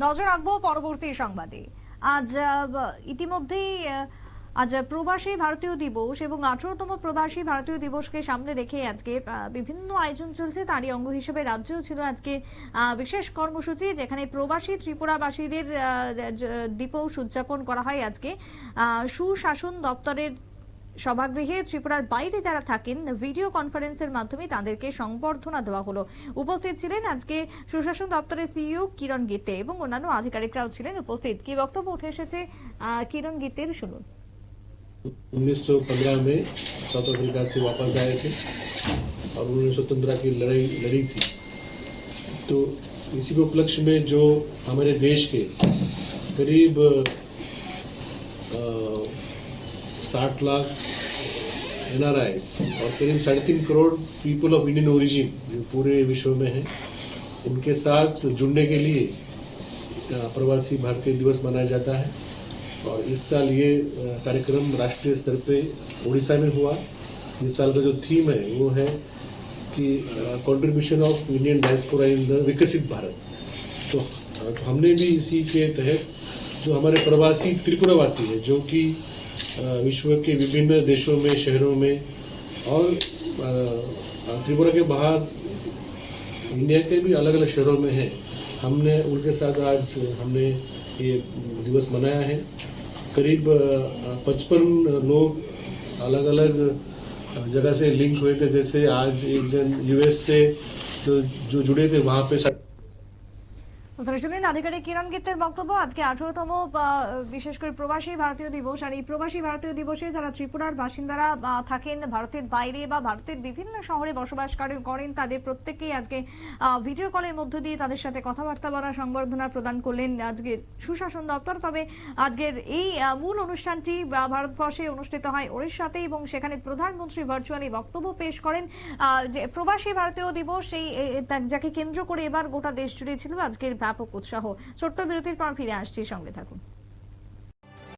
নজর রাখব পরবর্তী সংবাদে। আজ ইতিমধ্যেই আজ প্রবাসী ভারতীয় দিবস এবং আঠারোতম প্রবাসী ভারতীয় দিবসকে সামনে রেখে আজকে বিভিন্ন আয়োজন চলছে। তারই অঙ্গ হিসেবে রাজ্যেও ছিল আজকে বিশেষ কর্মসূচি যেখানে প্রবাসী ত্রিপুরাবাসীদের দিবস উদযাপন করা হয় আজকে। সুশাসন দপ্তরের সভাগৃহে ত্রিপুরার বাইরে যারা থাকেন ভিডিও কনফারেন্সের মাধ্যমে তাদেরকে সংবর্ধনা দেওয়া হলো উপস্থিত ছিলেন আজকে সুশাসন দপ্তরের সিইও কিরণ গীতে এবং অন্যান্য আধিকারিকরাও ছিলেন উপস্থিত কি বক্তব্য উঠে এসেছে আহ, কিরণ গীতের শুনুন 1915 में साउथ अफ्रीका से वापस आए थे और उन्होंने स्वतंत्रता की लड़ाई लड़ी थी तो इसी के उपलक्ष्य में जो हमारे देश के करीब साठ लाख एन और करीब साढ़े तीन crore people of Indian origin जो पूरे विश्व में हैं उनके साथ जुड़ने के लिए प्रवासी भारतीय दिवस मनाया जाता है। और इस साल ये कार्यक्रम राष्ट्रीय स्तर पे उड़ीसा में हुआ। इस साल का जो थीम है वो है कि contribution of Indian diaspora in the Viksit Bharat. तो, हमने भी इसी के तहत जो हमारे प्रवासी त्रिपुरावासी है जो कि विश्व के विभिन्न देशों में शहरों में और त्रिपुरा के बाहर इंडिया के भी अलग अलग शहरों में है। हमने उनके साथ आज हमने ये दिवस मनाया है। करीब पचपन लोग अलग अलग जगह से लिंक हुए थे। जैसे आज एक जन यूएस से जो, जो जुड़े थे वहाँ पे শুনলেন আধিকারিক কিরণ বক্তব্য। আজকে আঠারোতম বিশেষ করে প্রবাসী ভারতীয় দিবস। আর এই প্রবাসী ভারতীয় দিবসে যারা ত্রিপুরার বাসিন্দারা থাকেন ভারতের বাইরে বা ভারতের বিভিন্ন শহরে বসবাস করেন- তাদের আজকে ভিডিও কলের মধ্য দিয়ে তাদের সাথে কথাবার্তা বলা সংবর্ধনা প্রদান করলেন আজকে সুশাসন দপ্তর। তবে আজকের এই মূল অনুষ্ঠানটি ভারতবর্ষে অনুষ্ঠিত হয় ওড়িশাতে এবং সেখানে প্রধানমন্ত্রী ভার্চুয়ালি বক্তব্য পেশ করেন যে প্রবাসী ভারতীয় দিবস এই যাকে কেন্দ্র করে এবার গোটা দেশ জুড়ে ছিল আজকের ব্যাপক উৎসাহ। ছোট্ট বিরতির পর ফিরে আসছি। সঙ্গে থাকুন।